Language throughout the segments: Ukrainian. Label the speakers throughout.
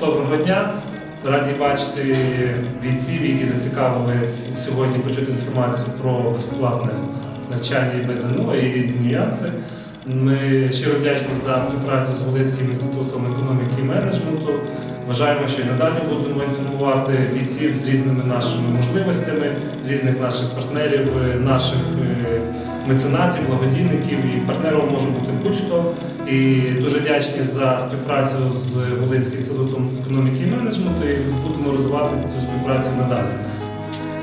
Speaker 1: Доброго дня. Раді бачити бійців, які зацікавились сьогодні почути інформацію про безплатне навчання і БЗНО і різні нюанси. Ми щиро вдячні за співпрацю з Волинським інститутом економіки і менеджменту. Вважаємо, що і надалі будемо інформувати бійців з різними нашими можливостями, різних наших партнерів, е, наших е, меценатів, благодійників і партнером може бути будь-хто. І дуже вдячні за співпрацю з Волинським інститутом економіки і менеджменту і будемо розвивати цю співпрацю надалі.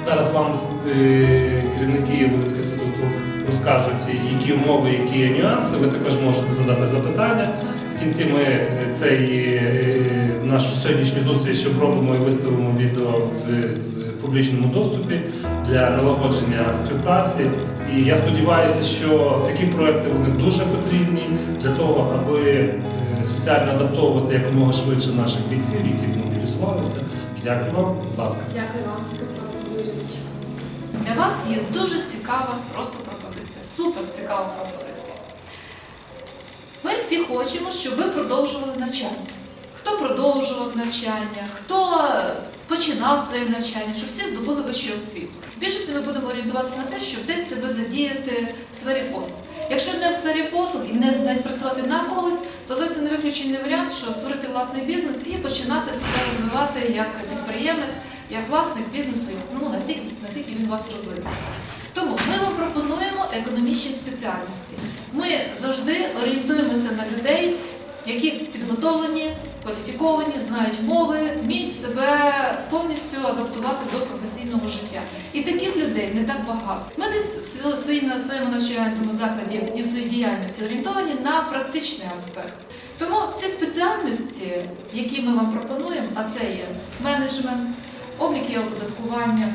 Speaker 1: Зараз вам е, керівники Волинського інституту розкажуть, які умови, які нюанси. Ви також можете задати запитання. В кінці ми е, цей е, нашу сьогоднішню зустріч обробимо і виставимо відео в публічному доступі для налагодження співпраці. І я сподіваюся, що такі проекти вони дуже потрібні для того, аби е, соціально адаптовувати якомога швидше наших бійців, які мобілізувалися. Дякую вам, будь ласка.
Speaker 2: Дякую вам, Руслан Юрійович.
Speaker 3: Для вас є дуже цікава просто пропозиція, супер цікава пропозиція. Ми всі хочемо, щоб ви продовжували навчання. Хто продовжував навчання, хто починав своє навчання, щоб всі здобули вищу освіту. Більшості ми будемо орієнтуватися на те, щоб десь себе задіяти в сфері послуг. Якщо не в сфері послуг і не навіть працювати на когось, то зовсім не виключений варіант, що створити власний бізнес і починати себе розвивати як підприємець, як власник бізнесу, ну настільки, наскільки він у вас розвинеться. Тому ми вам пропонуємо економічні спеціальності. Ми завжди орієнтуємося на людей, які підготовлені, кваліфіковані, знають мови, вміють себе повністю адаптувати до професійного життя. І таких людей не так багато. Ми десь в своїй- в своєму навчальному закладі і в своїй діяльності орієнтовані на практичний аспект. Тому ці спеціальності, які ми вам пропонуємо, а це є менеджмент, облік і оподаткування,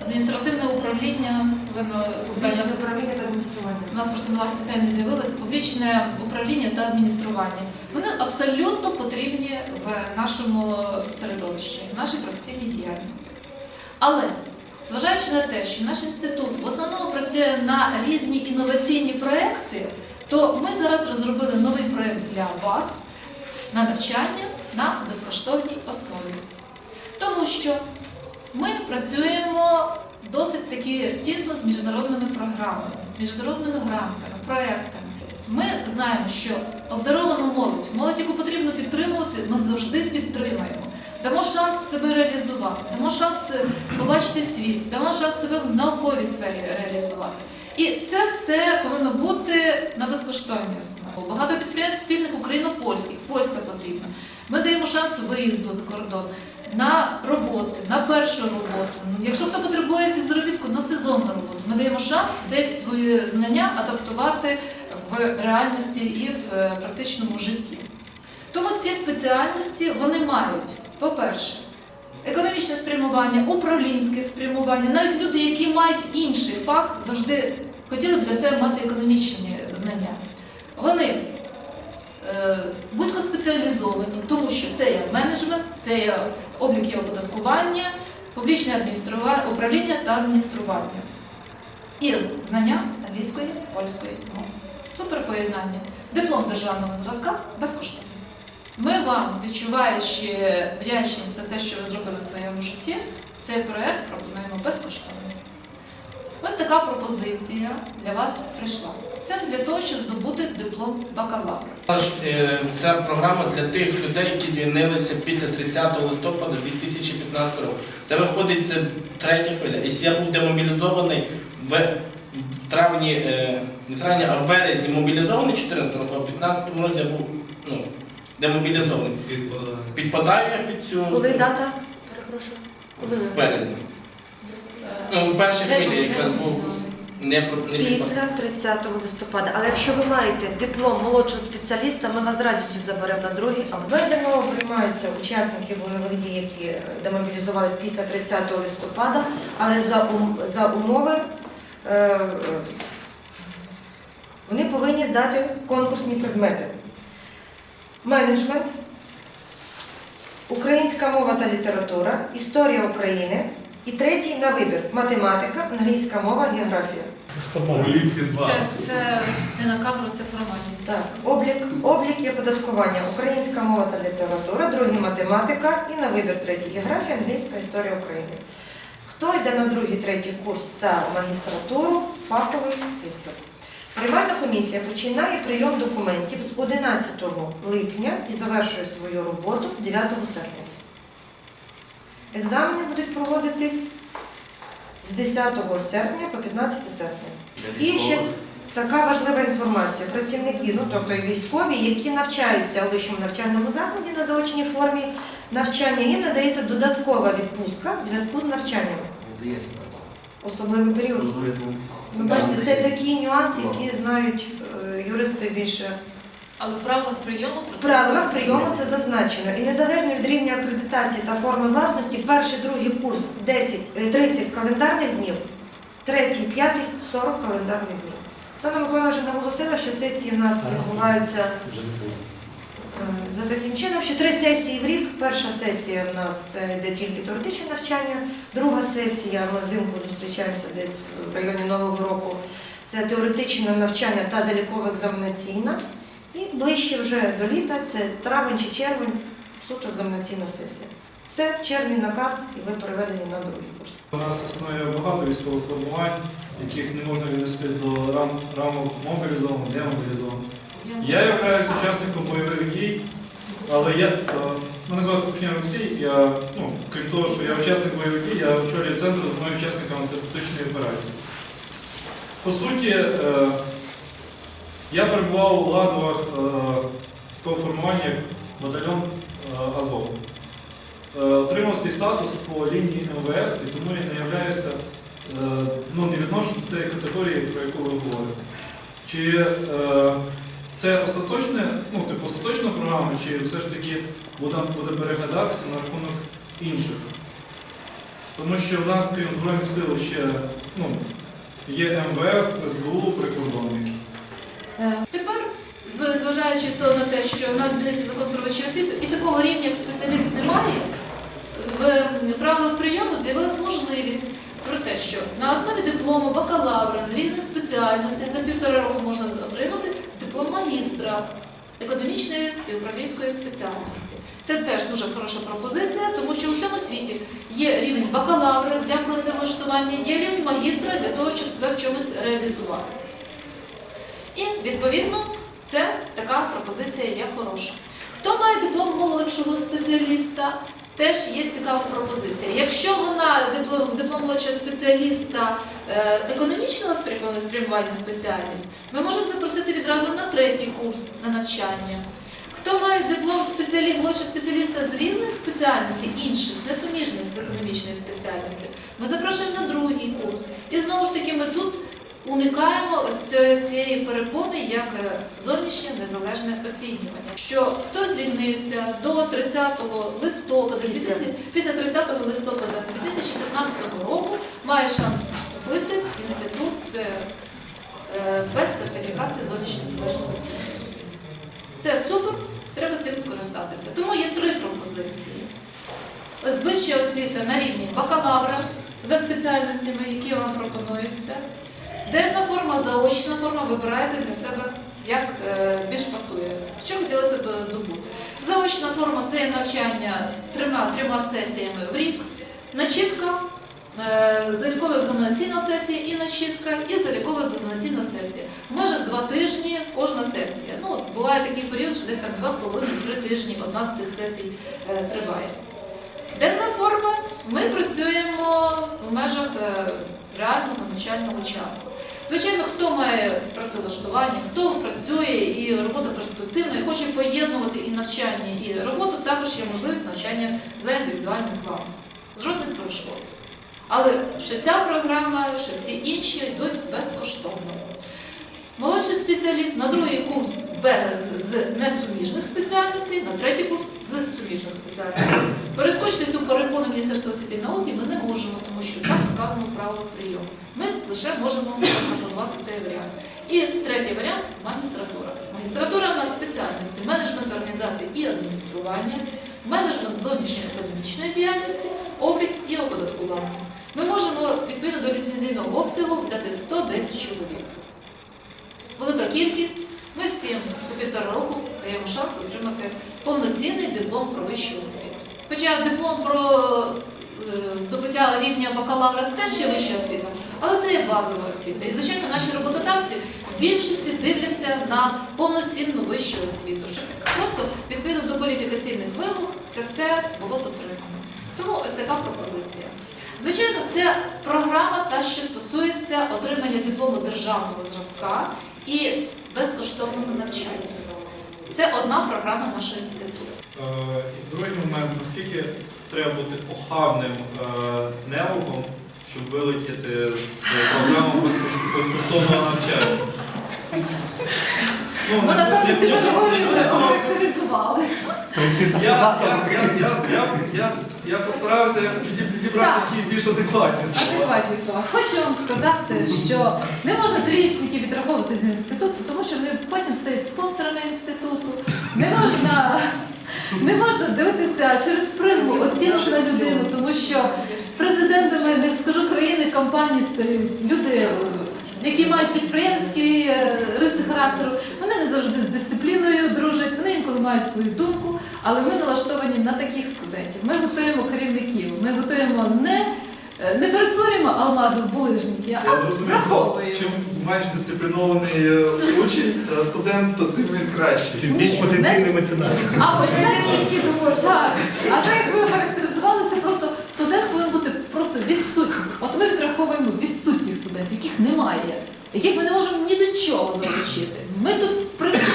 Speaker 3: адміністративне управління, воно
Speaker 2: Публічне управління та адміністрування.
Speaker 3: у нас просто нова спеціальність з'явилася публічне управління та адміністрування. Вони абсолютно потрібні в нашому середовищі, в нашій професійній діяльності. Але зважаючи на те, що наш інститут в основному працює на різні інноваційні проекти, то ми зараз розробили новий проект для вас на навчання на безкоштовній основі. Тому що ми працюємо досить таки тісно з міжнародними програмами, з міжнародними грантами, проектами. Ми знаємо, що обдаровану молодь, молодь, яку потрібно підтримувати, ми завжди підтримаємо. Дамо шанс себе реалізувати, дамо шанс побачити світ, дамо шанс себе в науковій сфері реалізувати. І це все повинно бути на безкоштовній основі. Багато підприємств спільних україно-польських, польська потрібна. Ми даємо шанс виїзду за кордон на роботи, на першу роботу. Ну, Якщо хто потребує підзаробітку на сезонну роботу, ми даємо шанс десь свої знання адаптувати в реальності і в е, практичному житті. Тому ці спеціальності вони мають, по-перше, економічне спрямування, управлінське спрямування. Навіть люди, які мають інший фах, завжди хотіли б для себе мати економічні знання. Вони вузькоспеціалізовані, тому що це є менеджмент, це є облік і оподаткування, публічне управління та адміністрування. І знання англійської, польської мови. Супер поєднання. Диплом державного зразка безкоштовно. Ми вам, відчуваючи вдячність за те, що ви зробили в своєму житті, цей проект пропонуємо безкоштовно. Ось така пропозиція для вас прийшла. Це для того, щоб здобути диплом бакалавра.
Speaker 4: Це програма для тих людей, які звільнилися після 30 листопада 2015 року. Це виходить це третя хвиля. Якщо я був демобілізований в, травні, е, не травні, а в березні мобілізований 14 року, а в 15 році я був ну, демобілізований. Підпадаю я під цю
Speaker 2: Коли дата? Перепрошую. Коли?
Speaker 4: в березні. Ну, в першій хвилі якраз був не, про- не.
Speaker 5: Після 30 листопада. Але якщо ви маєте диплом молодшого спеціаліста, ми вас з радістю заберемо на другий або
Speaker 6: ЗНО приймаються учасники бойових дій, які демобілізувалися після 30 листопада, але за, ум- за умови е, вони повинні здати конкурсні предмети. Менеджмент, українська мова та література, історія України і третій на вибір математика, англійська мова, географія.
Speaker 7: У ліпці 2.
Speaker 3: Це, це не на камеру, це формальність.
Speaker 6: Так, облік, облік і оподаткування. Українська мова та література, другий математика і на вибір третій географія, англійська історія України. Хто йде на другий, третій курс та магістратуру, фаховий іспит. Приймальна комісія починає прийом документів з 11 липня і завершує свою роботу 9 серпня. Екзамени будуть проводитись з 10 серпня по 15 серпня. І ще така важлива інформація. Працівники, ну тобто і військові, які навчаються у вищому навчальному закладі на заочній формі навчання, їм надається додаткова відпустка в зв'язку з навчанням. Особливий період. Ви бачите, це такі нюанси, які знають е, юристи більше.
Speaker 3: Але в правилах прийому про це
Speaker 6: правилах прийому це зазначено. І незалежно від рівня акредитації та форми власності, перший, другий курс 10, е, 30 календарних днів, третій, п'ятий 40 календарних днів. Оксана Миколаївна вже наголосила, що сесії в нас відбуваються е, за таким чином, що три сесії в рік. Перша сесія в нас це йде тільки теоретичне навчання, друга сесія, ми взимку зустрічаємося десь в районі Нового року. Це теоретичне навчання та заліково-екзаменаційна. І ближче вже до літа, це травень чи червень, суто екзаменаційна сесія. Все, в червні наказ і ви переведені на другий курс.
Speaker 7: У нас існує багато військових формувань, яких не можна віднести до рам, рамок мобілізованих, демобілізованих. Я являюсь учасником бойових дій, але я, е, мене звати Кушняк Олексій, я, ну, крім того, що я учасник бойових дій, я очолюю центр допомоги учасникам антиспетичної операції. По суті, е, я перебував у лавах е, такого формування, як батальйон е, Азов. Е, Отримав свій статус по лінії МВС і тому я не являюся, е, ну, не відношу до тієї категорії, про яку ви говорите. Чи е, це остаточне, ну, типу, остаточна програма, чи все ж таки буде, буде переглядатися на рахунок інших? Тому що в нас, крім Збройних сил, ще ну, є МВС, СБУ, прикордонники.
Speaker 3: Е, Тепер, зважаючи на те, що у нас змінився закон про вищу освіту, і такого рівня, як спеціаліст немає, в правилах прийому з'явилася можливість про те, що на основі диплому бакалавра з різних спеціальностей за півтора року можна отримати диплом магістра економічної і управлінської спеціальності. Це теж дуже хороша пропозиція, тому що у всьому світі є рівень бакалавра для працевлаштування, є рівень магістра для того, щоб себе в чомусь реалізувати. І відповідно це така пропозиція є хороша. Хто має диплом молодшого спеціаліста, теж є цікава пропозиція. Якщо вона диплом, диплом молодшого спеціаліста е, економічного спрямування- спеціальність, ми можемо запросити відразу на третій курс на навчання. Хто має диплом спеціалі... молодшого спеціаліста з різних спеціальностей, інших, несуміжних з економічною спеціальністю, ми запрошуємо на другий курс. І знову ж таки, ми тут уникаємо ось цієї перепони як е, зовнішнє незалежне оцінювання. Що хто звільнився до 30 листопада,
Speaker 6: Після.
Speaker 3: після, після 30 листопада 2015 року, має шанс вступити в інститут е, е, без сертифікації зовнішнього незалежного оцінювання. Це супер, треба цим скористатися. Тому є три пропозиції. Вища освіта на рівні бакалавра за спеціальностями, які вам пропонуються. Денна форма, заочна форма, вибирайте для себе, як е, більш пасує. Що хотілося б здобути? Заочна форма це навчання трьома, трьома сесіями в рік, начітка, е, залікова екзаменаційна сесія і начітка, і залікова екзаменаційна сесія. Межах два тижні кожна сесія. Ну, буває такий період, що десь там два з половиною, три тижні одна з тих сесій е, триває. Денна форма ми працюємо в межах е, реального навчального часу. Звичайно, хто має працевлаштування, хто працює і робота перспективна, і хоче поєднувати і навчання, і роботу, також є можливість навчання за індивідуальним планом. Жодних перешкод. Але що ця програма, що всі інші йдуть безкоштовно. Молодший спеціаліст на другий курс з несуміжних спеціальностей, на третій курс з суміжних спеціальностей. Перескочити цю перепону Міністерства освіти і науки ми не можемо, тому що так вказано в правилах прийому. Ми лише можемо запропонувати цей варіант. І третій варіант магістратура. Магістратура у нас спеціальності менеджмент організації і адміністрування, менеджмент зовнішньої економічної діяльності, облік і оподаткування. Ми можемо відповідно до ліцензійного обсягу взяти 110 чоловік. Велика кількість. Ми всім за півтора року даємо шанс отримати повноцінний диплом про вищу освіту. Хоча диплом про е, здобуття рівня бакалавра теж є вища освіта, але це є базова освіта. І, звичайно, наші роботодавці в більшості дивляться на повноцінну вищу освіту, щоб просто відповідно до кваліфікаційних вимог це все було дотримано. Тому ось така пропозиція. Звичайно, це програма та, що стосується отримання диплому державного зразка і безкоштовного навчання. Це одна програма нашого інституту.
Speaker 7: Е, І другий момент, наскільки треба бути охавним е, щоб вилетіти з безкош- безкоштовного навчання. Ну,
Speaker 3: Ми, напевно,
Speaker 7: не-
Speaker 3: ці
Speaker 7: не-
Speaker 3: категорії охарактеризували.
Speaker 7: Я, я, я, я, я, я, я постарався підіб- підібрати
Speaker 3: Так.
Speaker 7: такі більш адекватні слова.
Speaker 3: Адекватні слова. Хочу вам сказати, що не можна трієчники відраховувати з інституту, тому що вони потім стають спонсорами інституту. Не можна, не можна дивитися через призму оцінки на людину, тому що з президентами, не скажу країни, компанії стають люди, е, які мають підприємські е, риси характеру. Вони не завжди з дисципліною дружать, вони інколи мають свою думку, але ми налаштовані на таких студентів. Ми готуємо керівників, ми готуємо не, е, не перетворюємо алмази в булижники, а враховуємо.
Speaker 8: чим менш дисциплінований е, учень, е, студент, то тим він кращий.
Speaker 1: Тим більш потенційний меценат.
Speaker 3: А так. А так як ви характеризували, це просто студент повинен бути просто відсутній. От ми відраховуємо відсутніх студентів, яких немає, яких ми не можемо ні до чого залучити. Ми тут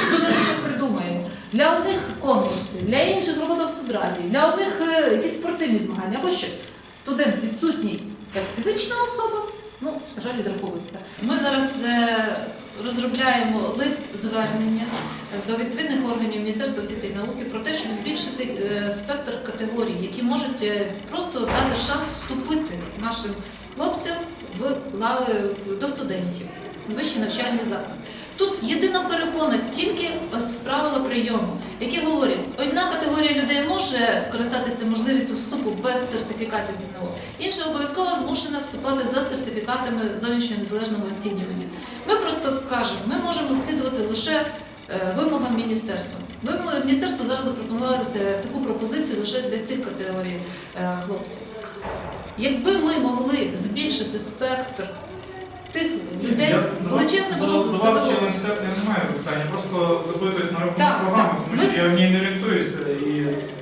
Speaker 3: студентів придумаємо. Для одних конкурси, для інших робота в студраді, для одних е, якісь спортивні змагання або щось. Студент відсутній як фізична особа, ну, на жаль, відраховується. Ми зараз е, розробляємо лист звернення до відповідних органів Міністерства освіти і науки про те, щоб збільшити е, спектр категорій, які можуть е, просто дати шанс вступити нашим хлопцям в лави до студентів вищий навчальний заклад. Тут єдина перепона тільки ось правила прийому, які говорять, одна категорія людей може скористатися можливістю вступу без сертифікатів ЗНО, інша обов'язково змушена вступати за сертифікатами зовнішнього незалежного оцінювання. Ми просто кажемо, ми можемо слідувати лише е, вимогам міністерства. Міністерство зараз запропонувало таку пропозицію лише для цих категорій е, хлопців. Якби ми могли збільшити спектр тих людей,
Speaker 7: Я
Speaker 3: величезне було
Speaker 7: До
Speaker 3: б
Speaker 7: вас
Speaker 3: задоволення.
Speaker 7: університету я не маю запитання, просто запитуюсь на рахунок
Speaker 3: Так,
Speaker 7: програми,
Speaker 3: так.
Speaker 7: тому що я в ній не орієнтуюся і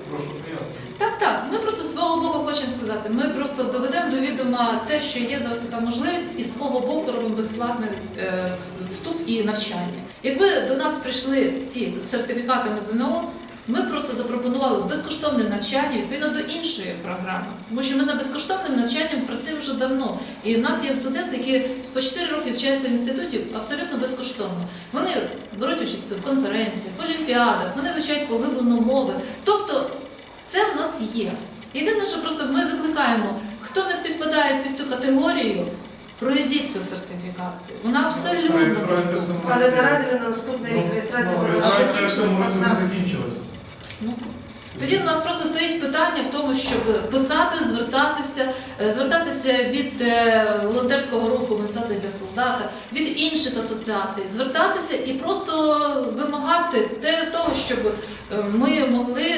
Speaker 7: прошу пояснити.
Speaker 3: Так, так. Ми просто з свого боку хочемо сказати. Ми просто доведемо до відома те, що є зараз така можливість, і з свого боку робимо безплатний е, вступ і навчання. Якби до нас прийшли всі з сертифікатами ЗНО, ми просто запропонували безкоштовне навчання відповідно до іншої програми, тому що ми над безкоштовним навчанням працюємо вже давно. І в нас є студенти, які по 4 роки вчаться в інституті абсолютно безкоштовно. Вони беруть участь в конференціях, в олімпіадах, вони вивчають поглиблено мови. Тобто це в нас є. Єдине, що просто ми закликаємо, хто не підпадає під цю категорію, пройдіть цю сертифікацію. Вона абсолютно доступна.
Speaker 6: Але наразі на наступний рік реєстрація
Speaker 7: Ну, закінчилася.
Speaker 3: Ну, тоді у нас просто стоїть питання в тому, щоб писати, звертатися, е, звертатися від е, волонтерського руху «Месади для солдата, від інших асоціацій, звертатися і просто вимагати те, того, щоб е, ми могли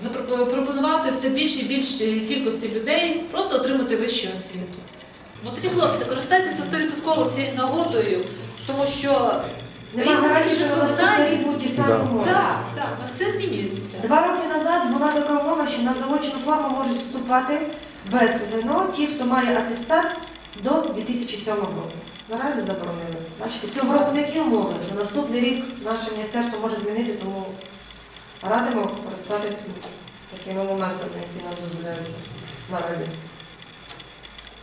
Speaker 3: запропонувати все більше і більше кількості людей просто отримати вищу освіту. Ну тоді, хлопці, користайтеся 100% цією нагодою, тому що
Speaker 6: Нема
Speaker 3: рівно
Speaker 6: гарантії, що на наступний рік будуть ті самі умови.
Speaker 3: так, так, все змінюється.
Speaker 6: Два роки назад була така умова, що на заочну форму можуть вступати без ЗНО ті, хто має атестат до 2007 року. Наразі заборонили. Бачите, цього року такі умови. На наступний рік наше міністерство може змінити, тому радимо користатися такими моментами, які нам дозволяють наразі.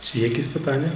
Speaker 1: Чи є якісь питання?